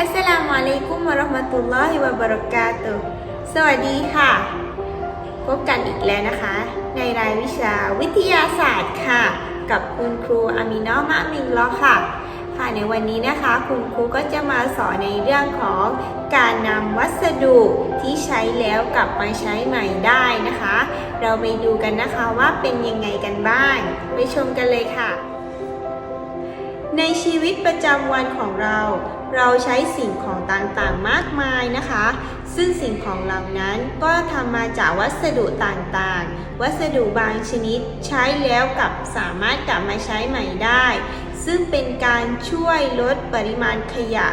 อัสสลามุอะลัยกุมวะเราะห์มะตุลลอฮิวะบะเราะกาตุสวัสดีค่ะ พบกันอีกแล้วนะคะ ในรายวิชาวิทยาศาสตร์ค่ะ กับคุณครูอามินอมะมิงลอค่ะ ค่ะในวันนี้นะคะ คุณครูก็จะมาสอนในเรื่องของการนำวัสดุที่ใช้แล้วกลับมาใช้ใหม่ได้นะคะ เราไปดูกันนะคะว่าเป็นยังไงกันบ้างไปชมกันเลยค่ะ ในชีวิตประจำวันของเรา เราใช้สิ่งของต่างๆมากมายนะคะ ซึ่งสิ่งของเหล่านั้นก็ทำมาจากวัสดุต่างๆ วัสดุบางชนิดใช้แล้วกลับสามารถกลับมาใช้ใหม่ได้ ซึ่งเป็นการช่วยลดปริมาณขยะ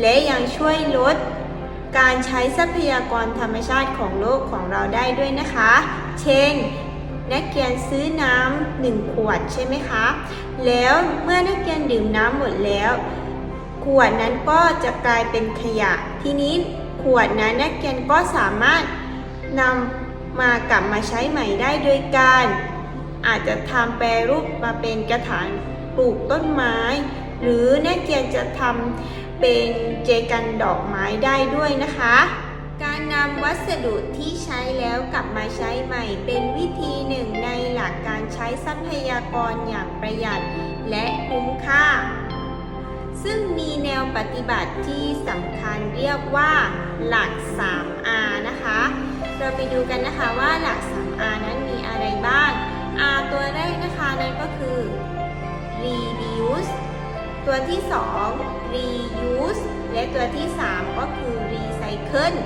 และยังช่วยลดการใช้ทรัพยากรธรรมชาติของโลกของเราได้ด้วยนะคะ เช่น นักเรียนซื้อน้ำหนึ่งขวดใช่ไหมคะ แล้วเมื่อนักเรียนดื่มน้ำหมดแล้ว ขวดนั้นก็จะกลายเป็นขยะ ทีนี้ขวดนั้นนักเรียนก็สามารถนำมากลับมาใช้ใหม่ได้โดยการ อาจจะทำแปรรูปมาเป็นกระถางปลูกต้นไม้ หรือนักเรียนจะทำเป็นเจกันดอกไม้ได้ด้วยนะคะ การนำวัสดุที่ใช้แล้วกลับมาใช้ใหม่ เป็นวิธีหนึ่งในหลักการใช้ทรัพยากรอย่างประหยัดและคุ้มค่า ซึ่งมีแนวปฏิบัติที่สำคัญเรียกว่าหลัก 3R นะคะ เราไปดูกันนะคะว่าหลัก 3R นั้นมีอะไรบ้าง R ตัวแรกนะคะนั่นก็คือ reduce ตัวที่ 2 reuse และตัวที่ 3 ก็คือ recycle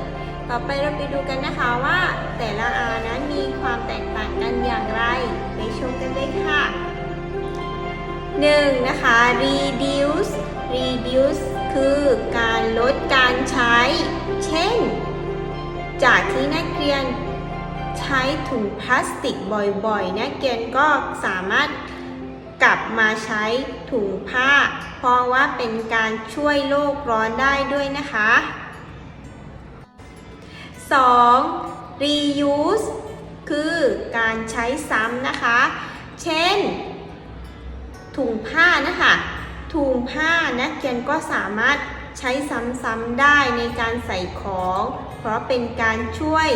ต่อไปเราไปดูกันนะคะว่าแต่ละ R นั้นมีความแตกต่างกันอย่างไร ไปชมกันเลยค่ะ 1. นะคะ reduce reduce คือการลดการใช้ เช่น จากที่นักเรียนใช้ถุงพลาสติกบ่อยๆ นักเรียนก็สามารถกลับมาใช้ถุงผ้า เพราะว่าเป็นการช่วยโลกร้อนได้ด้วยนะคะ 2. reuse คือการใช้ซ้ำนะคะ เช่น ถุงผ้านะคะ ถุงผ้านักเรียนก็สามารถใช้ซ้ำๆได้ในการใส่ของ เพราะเป็นการช่วย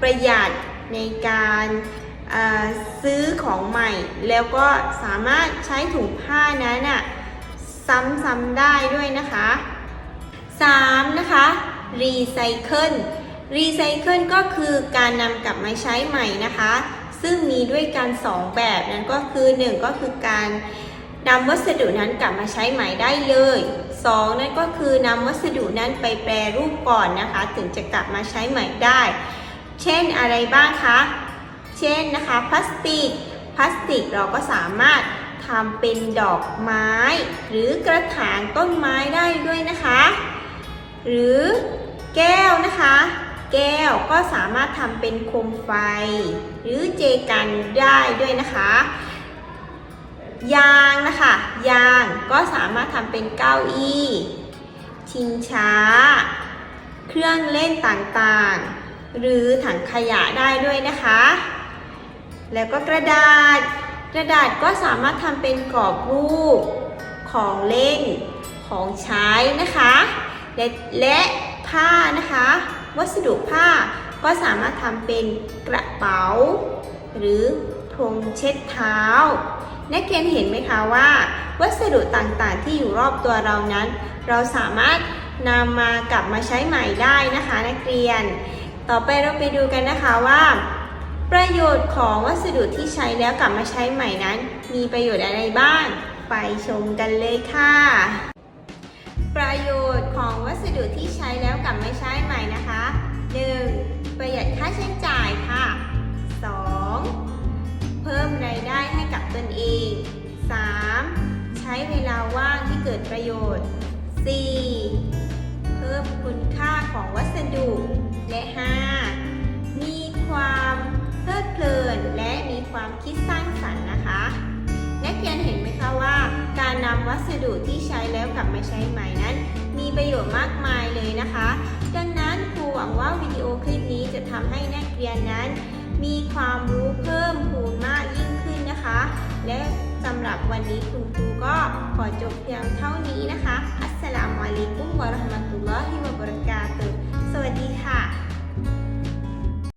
ประหยัดในการซื้อของใหม่ แล้วก็สามารถใช้ถุงผ้านั้นน่ะซ้ำๆได้ด้วยนะคะ 3. นะคะรีไซเคิลรีไซเคิลก็คือการนำกลับมาใช้ใหม่นะคะ ซึ่งมีด้วยกัน 2 แบบนั้นก็คือ 1 ก็คือการ นำวัสดุนั้นกลับมาใช้ใหม่ได้เลย 2 นั่นก็คือนำวัสดุนั้นไปแปรรูปก่อนนะคะ ถึงจะกลับมาใช้ใหม่ได้ เช่นอะไรบ้างคะ เช่นนะคะพลาสติก พลาสติกเราก็สามารถทำเป็นดอกไม้ หรือกระถางต้นไม้ได้ด้วยนะคะ หรือแก้วนะคะ แก้วก็สามารถทำเป็นโคมไฟ หรือเจกันได้ด้วยนะคะ ยางนะคะ ยางก็สามารถทำเป็นเก้าอี้ ชิงช้า เครื่องเล่นต่างๆ หรือถังขยะได้ด้วยนะคะ แล้วก็กระดาษ กระดาษก็สามารถทำเป็นกรอบรูป ของเล่น ของใช้นะคะ และและผ้านะคะ วัสดุผ้าก็สามารถทำเป็นกระเป๋า หรือพรมเช็ดเท้า นักเรียนเห็นไหมคะว่า วัสดุต่างๆ ที่อยู่รอบตัวเรานั้น เราสามารถนำมากลับมาใช้ใหม่ได้นะคะ นักเรียน ต่อไปเราไปดูกันนะคะว่า ประโยชน์ของวัสดุที่ใช้แล้วกลับมาใช้ใหม่นั้น มีประโยชน์อะไรบ้าง ไปชมกันเลยค่ะ ประโยชน์ของวัสดุที่ใช้แล้วกลับมาใช้ใหม่นะคะ กิดประโยชน์ 4. เพิ่มคุณค่าของวัสดุ และ 5. มีความเพลิดเพลินและมีความคิดสร้างสรรค์นะคะ นักเรียนเห็นไหมคะว่า การนำวัสดุที่ใช้แล้วกลับมาใช้ใหม่นั้น มีประโยชน์มากมายเลยนะคะ ดังนั้นครูหวังว่าวิดีโอคลิปนี้จะทำให้นักเรียนนั้น มีความรู้เพิ่มพูนมากยิ่งขึ้นนะคะ และสำหรับวันนี้คุณครูก็ขอจบเพียงเท่านี้นะคะ อัสสลามุอะลัยกุมวะราะห์มะตุลลอฮิวะบะเราะกาตุสวัสดีค่ะ